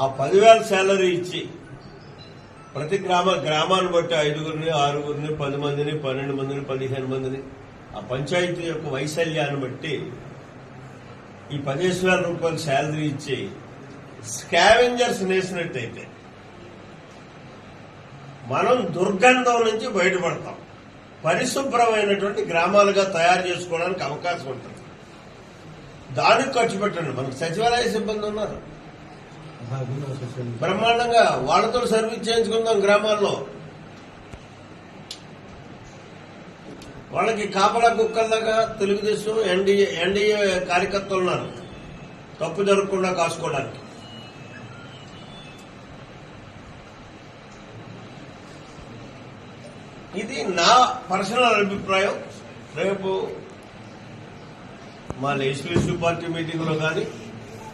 ఆ పదివేల శాలరీ ఇచ్చి ప్రతి గ్రామ గ్రామాన్ని బట్టి ఐదుగురిని ఆరుగురిని పది మందిని పన్నెండు మందిని పదిహేను మందిని ఆ పంచాయతీ యొక్క వైశల్యాన్ని బట్టి ఈ పదిహేను వేల రూపాయలు శాలరీ ఇచ్చి స్కావెంజర్స్ నేసినట్టయితే మనం దుర్గంధం నుంచి బయటపడతాం. పరిశుభ్రమైనటువంటి గ్రామాలుగా తయారు చేసుకోవడానికి అవకాశం ఉంటుంది. దానికి ఖర్చు పెట్టండి. మనకు సచివాలయ సిబ్బంది ఉన్నారు. బ్రహ్మాండంగా వాళ్ళతో సర్వీస్ చేయించుకుందాం గ్రామాల్లో. వాళ్ళకి కాపలా కుక్కల్లాగా తెలుగుదేశం ఎన్డీఏ ఎన్డీఏ కార్యకర్తలు ఉన్నారు. తప్పు జరగకుండా కాసుకోవడానికి. ఇది నా పర్సనల్ అభిప్రాయం. రేపు మా లెజిస్లేటివ్ పార్టీ మీటింగ్లో కానీ